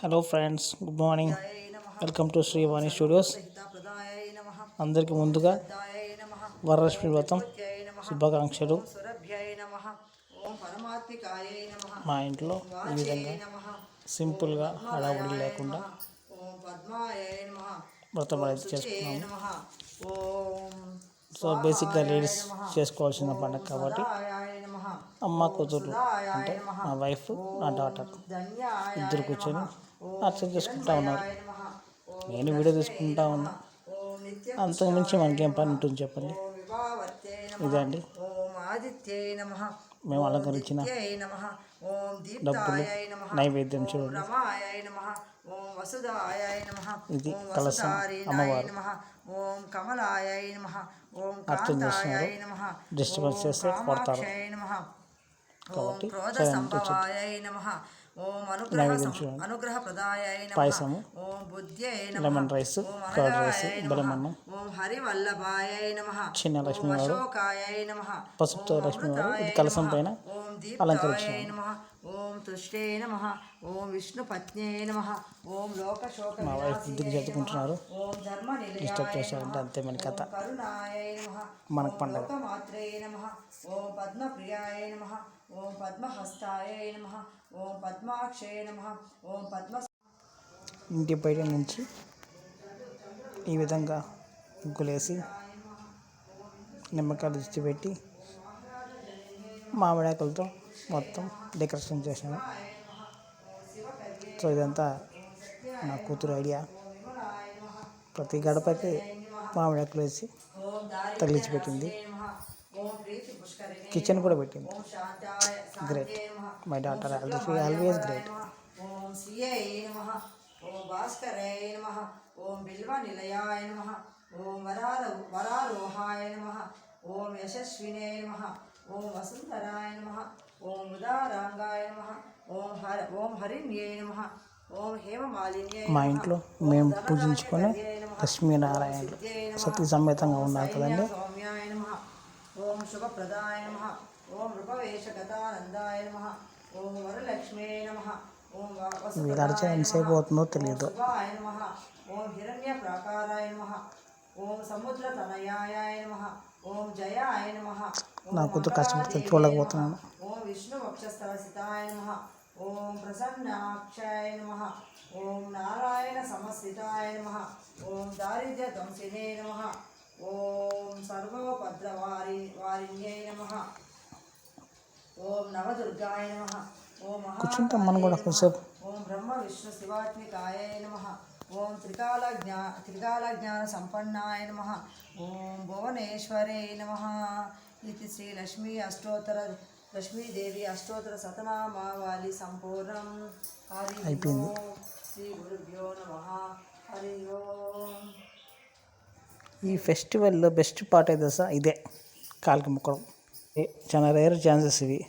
Hello friends good morning welcome to Srivani studios అందరికీ ముందుగా వరలక్ష్మి వ్రతం శుభాకాంక్షలు. మా ఇంట్లో ఈ విధంగా సింపుల్గా హడావుడి లేకుండా వ్రతం అనేది చేసుకున్నాము. సో బేసిక్గా లేడీస్ చేసుకోవాల్సిన పండుగ కాబట్టి అమ్మ కూతురు అంటే మా వైఫ్ నా డాటర్ ఇద్దరు కూర్చొని అర్చన చేసుకుంటా ఉన్నారు. నేను వీడియో తీసుకుంటా ఉన్నా. అంతకు మించి మనకేం పని ఉంటుంది చెప్పండి? ఇదే అండి. మేము అలంకరించిన డబ్బులు నైవేద్యం చూడండి. ఓం కమలాయ నమ. ఓం చేస్తున్నారు. నమ. డిస్టర్బెన్స్ చేస్తే కొడతారు. ఓం క్రోధ నమ. అనుగ్రహ. అనుగ్రహ పాయసము, ఓం బుద్ధ్యై నమ. లెమన్ రైస్, కర్డ్ రైస్, నమ. చిన్న లక్ష్మీ నమ. పసుపుతో లక్ష్మీ అమృతాయ ఇది కలసం. పైన అలంకరించారు. దీప్తాయ నమ. ఓం తుష్టే నమ. ఓం విష్ణుపత్నే నమ. ఓం వినాశినే బుద్ధికి చదువుకుంటున్నారు. ఓం ధర్మ డిస్టర్బ్ చేశారంటే అంతే మన కథ. కరుణాయ నమః. మనకు ఓం పండగ. లోకమాత్రే నమః. ఓం పద్మప్రియాయ నమః. ఓం పద్మహస్తాయ నమః. ఓం పద్మాక్షయ నమః. ఓం పద్మ ఇంటి బయట నుంచి ఈ విధంగా ముగ్గులేసి నిమ్మకాయలు దిష్టి పెట్టి మామిడాకులతో మొత్తం డెకరేషన్ చేశాను. సో ఇదంతా నా కూతురు ఐడియా. ప్రతి గడపకి మామిడాకులు వేసి తగిలించి పెట్టింది కిచెన్ కూడా పెట్టింది. Great my daughter Om always great ఓం శ్రియై నమః. ఓం భాస్కరై ఓం బిల్వ నిలయాయ నమః. ఓం వరాల వరారోహాయ నమ. ఓం యశస్వినే నమ. ఓం వసుంధరాయ నమ. ఓం ఓం హర ఓం హరిణ్యే నమః ఓం హేమమాలిన్యే మా. ఇంట్లో మేము పూజించుకొని నమః. సతీ సమేతంగా ఉన్నారు కదండి సౌమ్యాయ నమః ఓం శుభప్రదాయ నమః ఓం నృపవేషగతానందాయ నమః ఓం వరలక్ష్మే నమః ఓం వ- వసుప్రదాయ వీళ్ళ అర్చన ఎంతసేపు. అవుతుందో తెలియదు ఓం హిరణ్య ప్రాకారాయ నమః ఓం సముద్ర తనయాయ నమః ఓం జయాయ నమః నా కూతురు కష్టపడితే చూడలేకపోతున్నాను. ఓం విష్ణు వక్షస్థలసితాయ నమః ఓం ప్రసన్నాక్షాయ నమః. ఓం నారాయణ సమస్థితాయ నమః. ఓం దారిద్ర్య ధ్వంసినే నమః. ఓం సర్వోపద్రవారి వారిణ్యై నమః. ఓం నవదుర్గాయ నమః. ఓం కొంచెంసేపు ఓం బ్రహ్మ విష్ణు శివాత్మికాయ నమ. ఓం త్రికాల జ్ఞా త్రికాల జ్ఞాన సంపన్నాయ నమ. ఓం భువనేశ్వరే నమ. ఇది శ్రీ లక్ష్మీ అష్టోత్తర లక్ష్మీదేవి అష్టోత్తర శతనామావళి సంపూర్ణం. హరి. శ్రీ గురుభ్యో నమ. హరి ఓం. ఈ ఫెస్టివల్లో బెస్ట్ పార్ట్ అయితే సార్ ఇదే. కాలికి మొక్కడం. చాలా రేర్ ఛాన్సెస్ ఇవి.